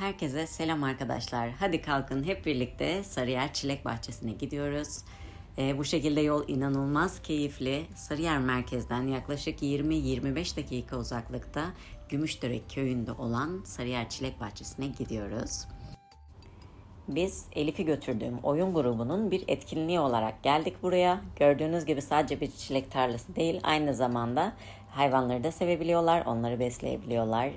Herkese selam arkadaşlar. Hadi kalkın hep birlikte Sarıyer Çilek Bahçesi'ne gidiyoruz. Ee, bu şekilde yol inanılmaz keyifli. Sarıyer merkezden yaklaşık 20-25 dakika uzaklıkta Gümüşdere köyünde olan Sarıyer Çilek Bahçesi'ne gidiyoruz. Biz Elif'i götürdüğüm oyun grubunun bir etkinliği olarak geldik buraya. Gördüğünüz gibi sadece bir çilek tarlası değil, aynı zamanda hayvanları da sevebiliyorlar, onları besleyebiliyorlar.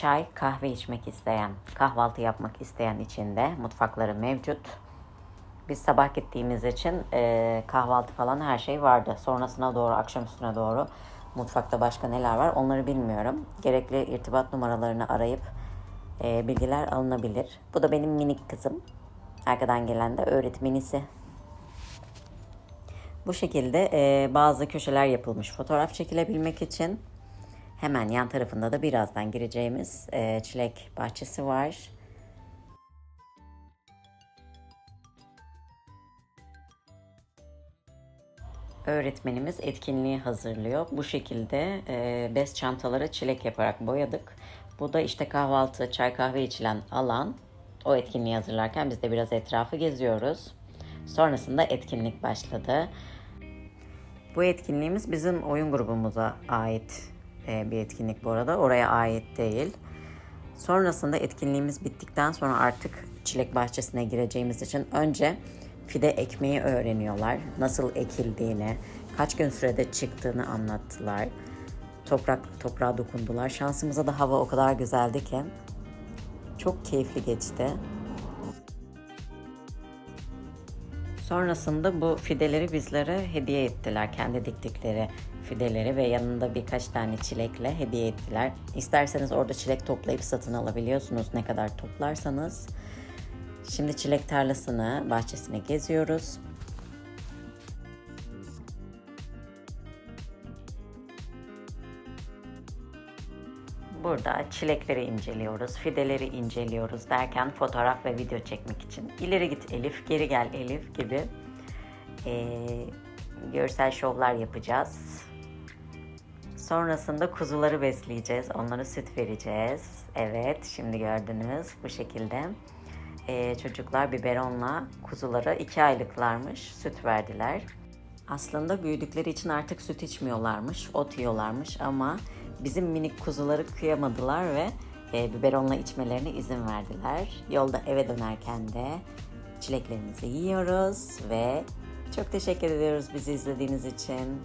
Çay, kahve içmek isteyen, kahvaltı yapmak isteyen için de mutfakları mevcut. Biz sabah gittiğimiz için e, kahvaltı falan her şey vardı. Sonrasına doğru, akşam üstüne doğru mutfakta başka neler var onları bilmiyorum. Gerekli irtibat numaralarını arayıp e, bilgiler alınabilir. Bu da benim minik kızım. Arkadan gelen de öğretmenisi. Bu şekilde e, bazı köşeler yapılmış fotoğraf çekilebilmek için. Hemen yan tarafında da birazdan gireceğimiz e, çilek bahçesi var. Öğretmenimiz etkinliği hazırlıyor. Bu şekilde e, bez çantaları çilek yaparak boyadık. Bu da işte kahvaltı, çay kahve içilen alan. O etkinliği hazırlarken biz de biraz etrafı geziyoruz. Sonrasında etkinlik başladı. Bu etkinliğimiz bizim oyun grubumuza ait bir etkinlik bu arada. Oraya ait değil. Sonrasında etkinliğimiz bittikten sonra artık çilek bahçesine gireceğimiz için önce fide ekmeği öğreniyorlar. Nasıl ekildiğini, kaç gün sürede çıktığını anlattılar. Toprak toprağa dokundular. Şansımıza da hava o kadar güzeldi ki çok keyifli geçti. Sonrasında bu fideleri bizlere hediye ettiler. Kendi diktikleri fideleri ve yanında birkaç tane çilekle hediye ettiler. İsterseniz orada çilek toplayıp satın alabiliyorsunuz ne kadar toplarsanız. Şimdi çilek tarlasını, bahçesine geziyoruz. Burada çilekleri inceliyoruz, fideleri inceliyoruz derken fotoğraf ve video çekmek için ileri git Elif, geri gel Elif gibi eee, görsel şovlar yapacağız. Sonrasında kuzuları besleyeceğiz, onlara süt vereceğiz. Evet, şimdi gördünüz bu şekilde. Eee, çocuklar biberonla kuzulara iki aylıklarmış, süt verdiler. Aslında büyüdükleri için artık süt içmiyorlarmış, ot yiyorlarmış ama bizim minik kuzuları kıyamadılar ve e, biberonla içmelerine izin verdiler. Yolda eve dönerken de çileklerimizi yiyoruz ve çok teşekkür ediyoruz bizi izlediğiniz için.